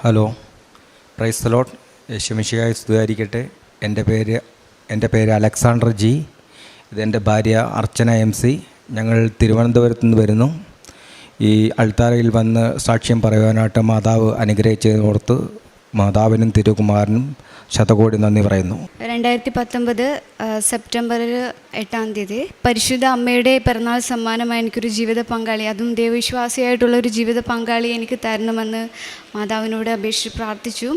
Hello. Price ലോട്ട് യേശുമിഷിയായി സ്തുതിയായിരിക്കട്ടെ. എന്റെ പേര് എന്റെ പേര് അലക്സാണ്ടർ ജി. ഇതെന്റെ ഭാര്യ അർച്ചന എം സി. ഞങ്ങൾ തിരുവനന്തപുരത്ത് നിന്ന് വരുന്നു. ഈ അൾത്താരയിൽ വന്ന് സാക്ഷ്യം പറയുവാനായിട്ട് മാതാവ് അനുഗ്രഹിച്ചതോർത്ത് മാതാവിനും തിരുകുമാരനും ശതകോടി നന്ദി പറയുന്നു. രണ്ടായിരത്തി പത്തൊമ്പത് സെപ്റ്റംബർ എട്ടാം തീയതി പരിശുദ്ധ അമ്മയുടെ പിറന്നാൾ സമ്മാനമായി എനിക്കൊരു ജീവിത പങ്കാളി അതും ദൈവവിശ്വാസിയായിട്ടുള്ള ഒരു ജീവിത പങ്കാളി എനിക്ക് തരണമെന്ന് മാതാവിനോട് അപേക്ഷിച്ച് പ്രാർത്ഥിച്ചു.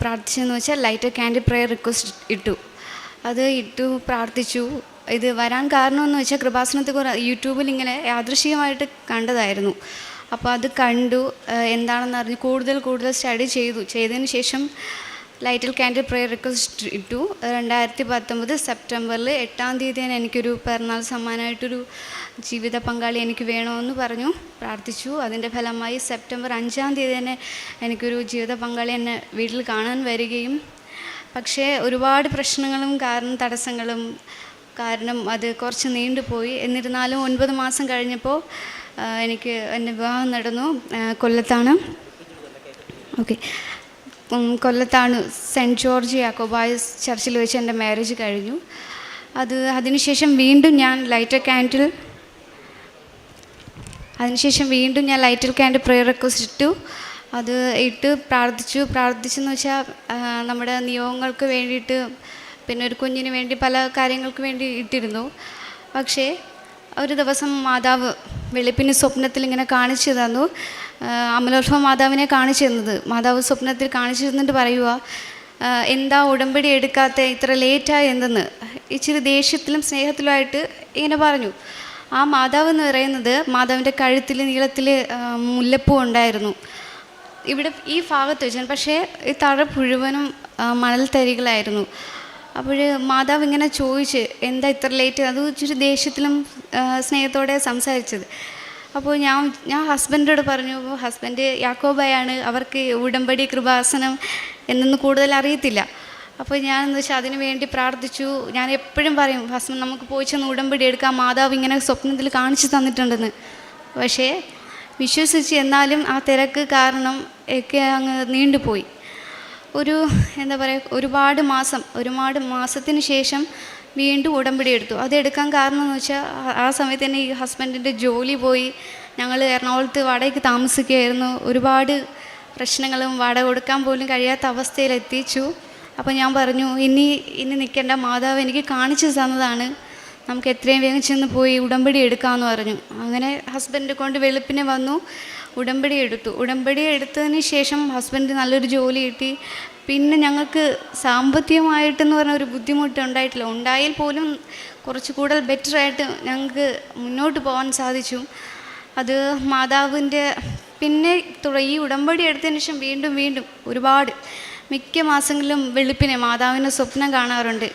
പ്രാർത്ഥിച്ചെന്ന് വെച്ചാൽ ലൈറ്റ് ക്യാൻഡിൽ പ്രയർ റിക്വസ്റ്റ് ഇട്ടു. അത് ഇട്ടു പ്രാർത്ഥിച്ചു. ഇത് വരാൻ കാരണമെന്ന് വെച്ചാൽ കൃപാസനത്തെ കുറെ യൂട്യൂബിൽ ഇങ്ങനെ യാദൃശികമായിട്ട് കണ്ടതായിരുന്നു. അപ്പോൾ അത് കണ്ടു എന്താണെന്ന് അറിഞ്ഞ് കൂടുതൽ കൂടുതൽ സ്റ്റഡി ചെയ്തു. ചെയ്തതിന് ശേഷം ലൈറ്റിൽ ക്യാൻഡിൽ പ്രെയർ റിക്വസ്റ്റ് ഇട്ടു. രണ്ടായിരത്തി പത്തൊമ്പത് സെപ്റ്റംബറിൽ എട്ടാം തീയതിയാണ് എനിക്കൊരു പിറന്നാൾ സമ്മാനമായിട്ടൊരു ജീവിത പങ്കാളി എനിക്ക് വേണമെന്ന് പറഞ്ഞു പ്രാർത്ഥിച്ചു. അതിന്റെ ഫലമായി സെപ്റ്റംബർ അഞ്ചാം തീയതി തന്നെ എനിക്കൊരു ജീവിത പങ്കാളി എന്നെ വീട്ടിൽ കാണാൻ വരികയും പക്ഷേ ഒരുപാട് പ്രശ്നങ്ങളും കാരണം തടസ്സങ്ങളും കാരണം അത് കുറച്ച് നീണ്ടുപോയി. എന്നിരുന്നാലും ഒൻപത് മാസം കഴിഞ്ഞപ്പോൾ എനിക്ക് എന്റെ വിവാഹം നടന്നു കൊല്ലത്താണ്. ഓക്കെ കൊല്ലത്താണ് സെന്റ് ജോർജ് യാക്കോബായസ് ചർച്ചിൽ വെച്ച് എന്റെ മാരേജ് കഴിഞ്ഞു. അത് അതിനുശേഷം വീണ്ടും ഞാൻ ലൈറ്റർ ക്യാൻഡിൽ അതിനുശേഷം വീണ്ടും ഞാൻ ലൈറ്റർ ക്യാൻഡിൽ പ്രെയർ റിക്വസ്റ്റ് ഇട്ടു. അത് ഇട്ട് പ്രാർത്ഥിച്ചു. പ്രാർത്ഥിച്ചെന്ന് വെച്ചാൽ നമ്മുടെ നിയോഗങ്ങൾക്ക് വേണ്ടിയിട്ട് പിന്നെ ഒരു കുഞ്ഞിന് വേണ്ടി പല കാര്യങ്ങൾക്ക് വേണ്ടി ഇട്ടിരുന്നു. പക്ഷേ ഒരു ദിവസം മാതാവ് വെളുപ്പിന് സ്വപ്നത്തിൽ ഇങ്ങനെ കാണിച്ചു തന്നു. അമലോത്ഭവ മാതാവിനെ കാണിച്ചു തന്നത്. മാതാവ് സ്വപ്നത്തിൽ കാണിച്ചു തന്നിട്ട് പറയുക എന്താ ഉടമ്പടി എടുക്കാത്ത ഇത്ര ലേറ്റായി എന്തെന്ന്? ഇച്ചിരി ദേഷ്യത്തിലും സ്നേഹത്തിലുമായിട്ട് ഇങ്ങനെ പറഞ്ഞു. ആ മാതാവ് എന്ന് പറയുന്നത് മാതാവിന്റെ കഴുത്തിൽ നീളത്തിൽ മുല്ലപ്പൂ ഉണ്ടായിരുന്നു. ഇവിടെ ഈ ഭാഗത്ത് വെച്ചാൽ പക്ഷേ ഈ തഴ മുഴുവനും മണൽ മണൽത്തരികളായിരുന്നു അപ്പോൾ മാതാവ് ഇങ്ങനെ ചോദിച്ച് എന്താ ഇത്ര ലേറ്റ് അത് ഇച്ചിരി ദേഷ്യത്തിലും സ്നേഹത്തോടെ സംസാരിച്ചത്. അപ്പോൾ ഞാൻ ഞാൻ ഹസ്ബൻഡോട് പറഞ്ഞു ഹസ്ബൻഡ് യാക്കോബായാണ് അവർക്ക് ഉടമ്പടി കൃപാസനം എന്നൊന്നും കൂടുതൽ അറിയത്തില്ല. അപ്പോൾ ഞാൻ എന്ന് വെച്ചാൽ അതിന് വേണ്ടി പ്രാർത്ഥിച്ചു. ഞാൻ എപ്പോഴും പറയും ഹസ്ബൻഡ് നമുക്ക് പോയി ചെന്ന് ഉടമ്പടി എടുക്കാം മാതാവ് ഇങ്ങനെ സ്വപ്നത്തിൽ കാണിച്ചു തന്നിട്ടുണ്ടെന്ന്. പക്ഷേ വിശ്വസിച്ച് എന്നാലും ആ തിരക്ക് കാരണം ഒക്കെ അങ്ങ് നീണ്ടുപോയി. ഒരു എന്താ പറയുക ഒരുപാട് മാസം ഒരുപാട് മാസത്തിന് ശേഷം വീണ്ടും ഉടമ്പടി എടുത്തു. അതെടുക്കാൻ കാരണം എന്ന് വെച്ചാൽ ആ- സമയത്ത് തന്നെ ഈ ഹസ്ബൻഡിന്റെ ജോലി പോയി. ഞങ്ങൾ എറണാകുളത്ത് വാടകയ്ക്ക് താമസിക്കുകയായിരുന്നു. ഒരുപാട് പ്രശ്നങ്ങളും വാടക കൊടുക്കാൻ പോലും കഴിയാത്ത അവസ്ഥയിലെത്തിച്ചു. അപ്പോൾ ഞാൻ പറഞ്ഞു ഇനി ഇനി നിൽക്കേണ്ട മാതാവ് എനിക്ക് കാണിച്ചു തന്നതാണ്. നമുക്ക് എത്രയും വേഗം ചെന്ന് പോയി ഉടമ്പടി എടുക്കാമെന്ന് പറഞ്ഞു. അങ്ങനെ ഹസ്ബൻഡ് കൊണ്ട് വെളുപ്പിനെ വന്നു. ഉടമ്പടി എടുത്തു. ഉടമ്പടി എടുത്തതിന് ശേഷം ഹസ്ബൻഡ് നല്ലൊരു ജോലി കിട്ടി. പിന്നെ ഞങ്ങൾക്ക് സാമ്പത്തികമായിട്ടെന്ന് പറഞ്ഞ ഒരു ബുദ്ധിമുട്ട് ഉണ്ടായിട്ടില്ല. ഉണ്ടായാൽ പോലും കുറച്ച് കൂടുതൽ ബെറ്ററായിട്ട് ഞങ്ങൾക്ക് മുന്നോട്ട് പോകാൻ സാധിച്ചു. അത് മാതാവിന്റെ പിന്നെ ഈ ഉടമ്പടി എടുത്തതിന് ശേഷം വീണ്ടും വീണ്ടും ഒരുപാട് മിക്ക മാസങ്ങളിലും വെളുപ്പിനെ മാതാവിനെ സ്വപ്നം കാണാറുണ്ട്.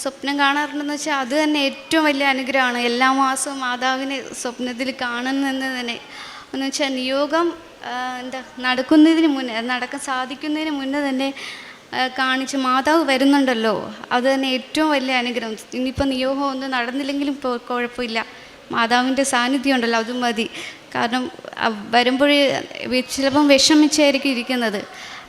സ്വപ്നം കാണാറുണ്ടെന്ന് വെച്ചാൽ അത് തന്നെ ഏറ്റവും വലിയ അനുഗ്രഹമാണ്. എല്ലാ മാസവും മാതാവിനെ സ്വപ്നത്തിൽ കാണുന്നെന്ന് തന്നെ എന്ന് വെച്ചാൽ നിയോഗം എന്താ നടക്കുന്നതിന് മുന്നേ നടക്കാൻ സാധിക്കുന്നതിന് മുന്നേ തന്നെ കാണിച്ച് മാതാവ് വരുന്നുണ്ടല്ലോ. അത് തന്നെ ഏറ്റവും വലിയ അനുഗ്രഹം. ഇനിയിപ്പോൾ നിയോഗം ഒന്നും നടന്നില്ലെങ്കിലും ഇപ്പോൾ കുഴപ്പമില്ല. മാതാവിന്റെ സാന്നിധ്യം ഉണ്ടല്ലോ അതും മതി. കാരണം വരുമ്പോഴേ ചിലപ്പം വിഷമിച്ചായിരിക്കും ഇരിക്കുന്നത്.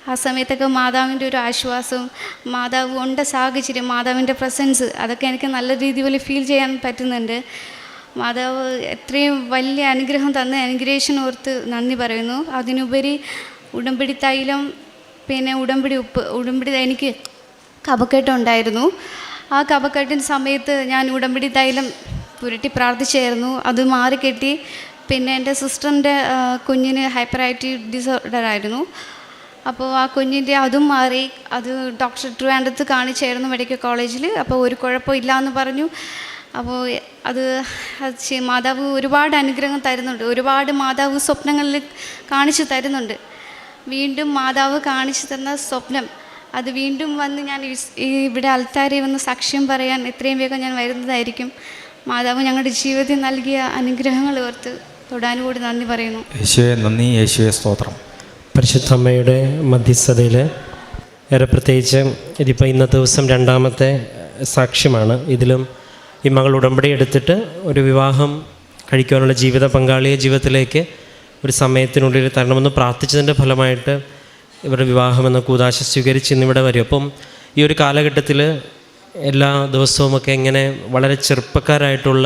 ആ സമയത്തൊക്കെ മാതാവിന്റെ ഒരു ആശ്വാസവും മാതാവ് കൊണ്ട സാഹചര്യം മാതാവിന്റെ പ്രസൻസ് അതൊക്കെ എനിക്ക് നല്ല രീതിയിൽ ഫീൽ ചെയ്യാൻ പറ്റുന്നുണ്ട്. മാതാവ് എത്രയും വലിയ അനുഗ്രഹം തന്ന അനുഗ്രഹേഷൻ ഓർത്ത് നന്ദി പറയുന്നു. അതിനുപരി ഉടമ്പടി തൈലം പിന്നെ ഉടമ്പടി ഉപ്പ് ഉടമ്പടി എനിക്ക് കപക്കെട്ടുണ്ടായിരുന്നു ആ കപക്കെട്ടിന്റെ സമയത്ത് ഞാൻ ഉടമ്പടി തൈലം പുരട്ടി പ്രാർത്ഥിച്ചായിരുന്നു. അത് മാറിക്കെട്ടി പിന്നെ എന്റെ സിസ്റ്ററിന്റെ കുഞ്ഞിന് ഹൈപ്പർ ആക്റ്റീവ് ഡിസോർഡർ ആയിരുന്നു. അപ്പോൾ ആ കുഞ്ഞിന്റെ അതും മാറി അത് ഡോക്ടർ ട്രിവാൻഡത്ത് കാണിച്ചായിരുന്നു മെഡിക്കൽ കോളേജിൽ. അപ്പോൾ ഒരു കുഴപ്പമില്ല എന്ന് പറഞ്ഞു. അപ്പോൾ അത് മാതാവ് ഒരുപാട് അനുഗ്രഹം തരുന്നുണ്ട്. ഒരുപാട് മാതാവ് സ്വപ്നങ്ങളിൽ കാണിച്ചു തരുന്നുണ്ട്. വീണ്ടും മാതാവ് കാണിച്ചു തന്ന സ്വപ്നം അത് വീണ്ടും വന്ന് ഞാൻ ഈ ഇവിടെ അൽത്താരി വന്ന് സാക്ഷ്യം പറയാൻ എത്രയും വേഗം ഞാൻ വരുന്നതായിരിക്കും. മാതാവ് ഞങ്ങളുടെ ജീവിതത്തിൽ നൽകിയ അനുഗ്രഹങ്ങൾ ഓർത്ത് തൊടാനുകൂടി നന്ദി പറയുന്നു. യേശുവെ നന്ദി. യേശുവെ സ്തോത്രം. പരിശുദ്ധമ്മയുടെ മധ്യസ്ഥതയിൽ ഏറെ പ്രത്യേകിച്ച് ഇതിപ്പോൾ ഇന്നത്തെ ദിവസം രണ്ടാമത്തെ സാക്ഷ്യമാണ്. ഇതിലും ഈ മകൾ ഉടമ്പടി എടുത്തിട്ട് ഒരു വിവാഹം കഴിക്കുവാനുള്ള ജീവിത പങ്കാളിയെ ജീവിതത്തിലേക്ക് ഒരു സമയത്തിനുള്ളിൽ തരണമെന്ന് പ്രാർത്ഥിച്ചതിന്റെ ഫലമായിട്ട് ഇവരുടെ വിവാഹമെന്ന കൂതാശ സ്വീകരിച്ച് ഇന്നിവിടെ വരും. അപ്പം ഈ ഒരു കാലഘട്ടത്തിൽ എല്ലാ ദിവസവുമൊക്കെ ഇങ്ങനെ വളരെ ചെറുപ്പക്കാരായിട്ടുള്ള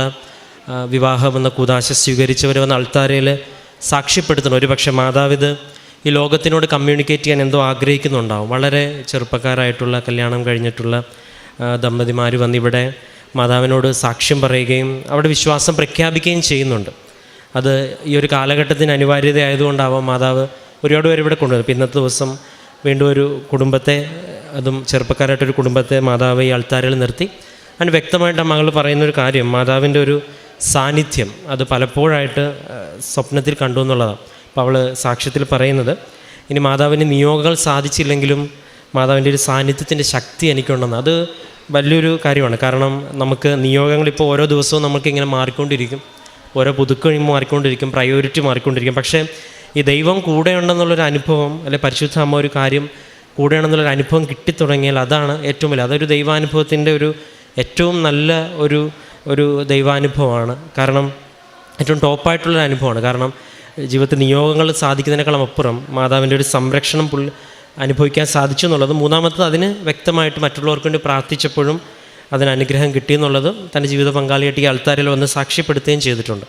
വിവാഹം എന്ന കൂതാശ സ്വീകരിച്ചവർ വന്ന അൾത്താരയിൽ സാക്ഷ്യപ്പെടുത്തണം ഒരു പക്ഷേ മാതാവിത് ഈ ലോകത്തിനോട് കമ്മ്യൂണിക്കേറ്റ് ചെയ്യാൻ എന്തോ ആഗ്രഹിക്കുന്നുണ്ടാവും. വളരെ ചെറുപ്പക്കാരായിട്ടുള്ള കല്യാണം കഴിഞ്ഞിട്ടുള്ള ദമ്പതിമാർ വന്നിവിടെ മാതാവിനോട് സാക്ഷ്യം പറയുകയും അവിടെ വിശ്വാസം പ്രഖ്യാപിക്കുകയും ചെയ്യുന്നുണ്ട്. അത് ഈ ഒരു കാലഘട്ടത്തിന് അനിവാര്യത ആയതുകൊണ്ടാവാം മാതാവ് ഒരുപാട് പേര് ഇവിടെ കൊണ്ടുവരും ഇന്നത്തെ ദിവസം വീണ്ടും ഒരു കുടുംബത്തെ അതും ചെറുപ്പക്കാരായിട്ടൊരു കുടുംബത്തെ മാതാവ് ഈ അൾത്താരയിൽ നിർത്തി. അതിന് വ്യക്തമായിട്ട് ആ മകൾ പറയുന്നൊരു കാര്യം മാതാവിന്റെ ഒരു സാന്നിധ്യം അത് പലപ്പോഴായിട്ട് സ്വപ്നത്തിൽ കണ്ടു എന്നുള്ളതാണ്. അപ്പോൾ അവൾ സാക്ഷ്യത്തിൽ പറയുന്നത് ഇനി മാതാവിന്റെ നിയോഗങ്ങൾ സാധിച്ചില്ലെങ്കിലും മാതാവിന്റെ ഒരു സാന്നിധ്യത്തിന്റെ ശക്തി എനിക്കുണ്ടെന്ന്. അത് വലിയൊരു കാര്യമാണ്. കാരണം നമുക്ക് നിയോഗങ്ങൾ ഇപ്പോൾ ഓരോ ദിവസവും നമുക്കിങ്ങനെ മാറിക്കൊണ്ടിരിക്കും. ഓരോ പുതുക്കഴി മാറിക്കൊണ്ടിരിക്കും പ്രയോറിറ്റി മാറിക്കൊണ്ടിരിക്കും. പക്ഷേ ഈ ദൈവം കൂടെയുണ്ടെന്നുള്ളൊരു അനുഭവം അല്ലെ പരിശുദ്ധ അമ്മ ഒരു കാര്യം കൂടെയാണെന്നുള്ളൊരു അനുഭവം കിട്ടിത്തുടങ്ങിയാൽ അതാണ് ഏറ്റവും വലിയ. അതൊരു ദൈവാനുഭവത്തിന്റെ ഒരു ഏറ്റവും നല്ല ഒരു ഒരു ദൈവാനുഭവമാണ്. കാരണം ഏറ്റവും ടോപ്പായിട്ടുള്ളൊരു അനുഭവമാണ്. കാരണം ജീവിതത്തിൽ നിയോഗങ്ങൾ സാധിക്കുന്നതിനേക്കാളും അപ്പുറം മാതാവിന്റെ ഒരു സംരക്ഷണം പുള്ളി അനുഭവിക്കാൻ സാധിച്ചു എന്നുള്ളത്. മൂന്നാമത്തത് അതിന് വ്യക്തമായിട്ട് മറ്റുള്ളവർക്ക് വേണ്ടി പ്രാർത്ഥിച്ചപ്പോഴും അതിന് അനുഗ്രഹം കിട്ടിയെന്നുള്ളത് തന്റെ ജീവിത പങ്കാളിയായിട്ട് ഈ ആൾത്താരിൽ വന്ന് സാക്ഷ്യപ്പെടുത്തുകയും ചെയ്തിട്ടുണ്ട്.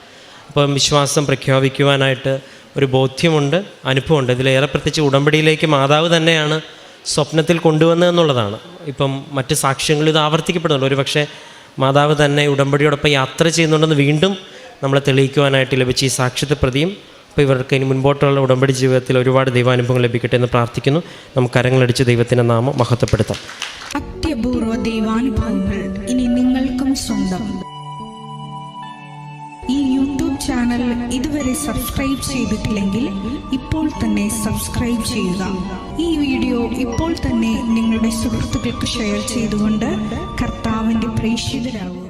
അപ്പം വിശ്വാസം പ്രഖ്യാപിക്കുവാനായിട്ട് ഒരു ബോധ്യമുണ്ട് അനുഭവമുണ്ട്. ഇതിലേറെ പ്രത്യേകിച്ച് ഉടമ്പടിയിലേക്ക് മാതാവ് തന്നെയാണ് സ്വപ്നത്തിൽ കൊണ്ടുവന്നതെന്നുള്ളതാണ് ഇപ്പം മറ്റ് സാക്ഷ്യങ്ങൾ ഇത് ആവർത്തിക്കപ്പെടുന്നുണ്ട്. ഒരു പക്ഷേ മാതാവ് തന്നെ ഉടമ്പടിയോടൊപ്പം യാത്ര ചെയ്യുന്നുണ്ടെന്ന് വീണ്ടും നമ്മളെ തെളിയിക്കുവാനായിട്ട് ലഭിച്ച ഈ സാക്ഷ്യത്തെ പ്രതിയും അപ്പോൾ ഇവർക്ക് ഇനി മുൻപോട്ടുള്ള ഉടമ്പടി ജീവിതത്തിൽ ഒരുപാട് ദൈവാനുഭവങ്ങൾ ലഭിക്കട്ടെ എന്ന് പ്രാർത്ഥിക്കുന്നു. നമുക്ക് കരങ്ങളടിച്ച് ദൈവത്തിന്റെ നാമം മഹത്വപ്പെടുത്താം. അത്യപൂർവ ദൈവാനുഭവങ്ങൾ ഇനി നിങ്ങൾക്കും സ്വന്തം. ഈ യൂട്യൂബ് ചാനൽ ഇതുവരെ സബ്സ്ക്രൈബ് ചെയ്തിട്ടില്ലെങ്കിൽ ഇപ്പോൾ തന്നെ സബ്സ്ക്രൈബ് ചെയ്യുക. ഈ വീഡിയോ ഇപ്പോൾ തന്നെ നിങ്ങളുടെ സുഹൃത്തുക്കൾക്ക് ഷെയർ ചെയ്തുകൊണ്ട് കർത്താവിന്റെ പ്രേക്ഷിതരാകുക.